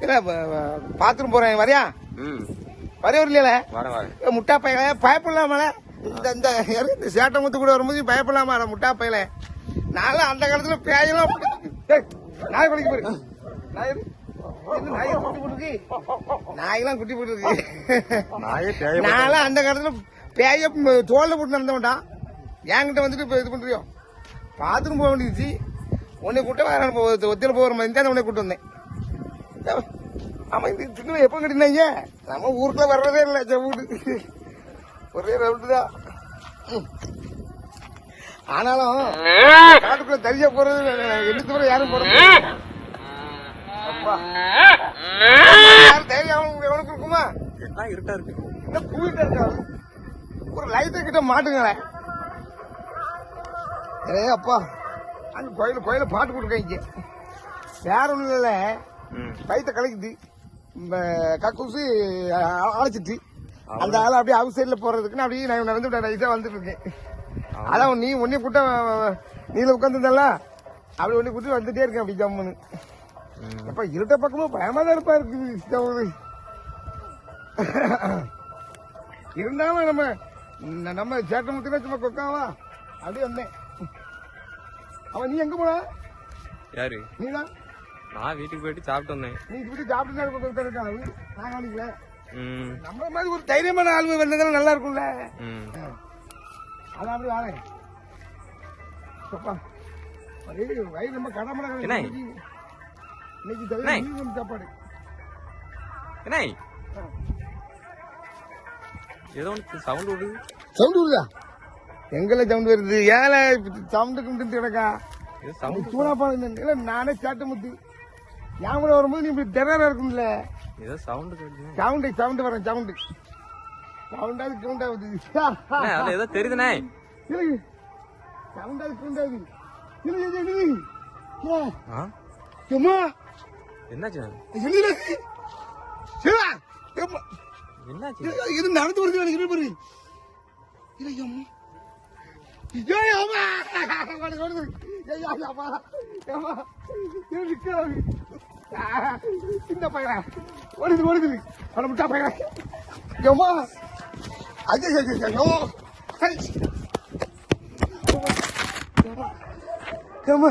இல்ல பாத்ரூம் போறேன். வரியா? ம். வரைய வரேன் முட்டா பையல பயப்படலாமல இந்த இந்த சேட்டை முத்து கூட வரும்போது பயப்படலாமா? முட்டா பையல. நான்லாம் அந்த காலத்துல பேயெல்லாம் நாய் குடிக்க போயிரு நாயெல்லாம் குட்டி போட்டுருக்கு. நாயே பேய நான்லாம் அந்த காலத்துல பேய தோல்ல போட்டு நடந்த மாட்டான் என்கிட்ட வந்துட்டு இப்ப இது பண்றியோ? பாத்ரூம் போக வேண்டியது உன்னை கூட்ட வேற ஒத்தியில போகிற மாதிரி தான் உன்னை கூட்டு வந்தேன். ஆமா இந்த தின்னு எப்போ கட்டினாங்க? நம்ம ஊருக்குள்ள வர்றதே இல்லை செவ்வூடு ஒரே ரவுண்டு தான். ஆனாலும் காட்டுக்குள்ள தனியா போறது எண்ணு தவிர யாரும் போறது யாரும் தைரியம் எவனுக்கு இருக்குமா? எல்லாம் இருட்டா இருக்கு. என்ன கூவிட்டு ஒரு லைட்டை கிட்ட மாட்டுங்களேன். ஏ அப்பா. அந்த கோயில கோயில பாட்டு போட்டுருக்காங்க வேற ஒண்ணும் இல்ல வயிற்ற கலக்குது கக்கூசு அழைச்சிட்டு அந்த ஆள் அப்படியே அவுட் சைட்ல போறதுக்குன்னு அப்படியே நான் நடந்து நைஸா வந்துட்டு இருக்கேன் அதான் நீ ஒன்னே கூட்ட நீல உட்காந்துருந்தல அப்படி ஒண்ணு கூட்டி வந்துட்டே இருக்கேன் அப்படி ஜம்முன்னு. அப்ப இருட்ட பக்கமும் பயமா தான் இருப்பா இருக்குது. இருந்தாலும் நம்ம நம்ம சேட்டை முத்தினா சும்மா கொக்காவா? அப்படியே வந்தேன். அவன் நீ எங்க போன? யாரு? நீதான்? நான் வீட்டுக்கு போயிட்டு சாப்பிட்டு வந்தேன். நீ இப்படி சாப்பிட்டு நான் காணிக்கல நம்ம மாதிரி ஒரு தைரியமான ஆள் வந்ததால நல்லா இருக்கும்ல. அதான் அப்படி ஒரே வயிறு நம்ம என்ன? இன்னைக்கு. சாப்பாடு. என்ன? ஏதோ சவுண்ட் விடுது சவுண்ட் வருதா எங்கெல்லாம் சவுண்ட் வருது? ஏல சவுண்டு குண்டு கிடக்கா சவுண்ட் சூடா பாருங்க. இல்ல நானே சாட்டு முத்து. கூட வரும்போது நீ இப்படி டெரரா இருக்கும்ல? ஏதோ சவுண்ட் கேட்குது சவுண்டு சவுண்டு வரேன் சவுண்டு சவுண்டாது கவுண்டாவது அண்ணே, அதுல ஏதோ தெரியுதுண்ணே. இல்லைங்க சவுண்டாது கவுண்டாது இல்லைங்க இல்லைங்க அம்மா என்னாச்சு இல்லைங்க சிவா அம்மா என்னாச்சு? இது நடந்து வருது எனக்கு இரு பாரு இல்லைங்க அம்மா. ஏய் அம்மா. ஏய் அம்மா. அம்மா இது நிக்காது இந்த பையன். ஓடுது ஓடுது அவனை விட்டா பையன். எம்மா அது ஐயோ ஐயோ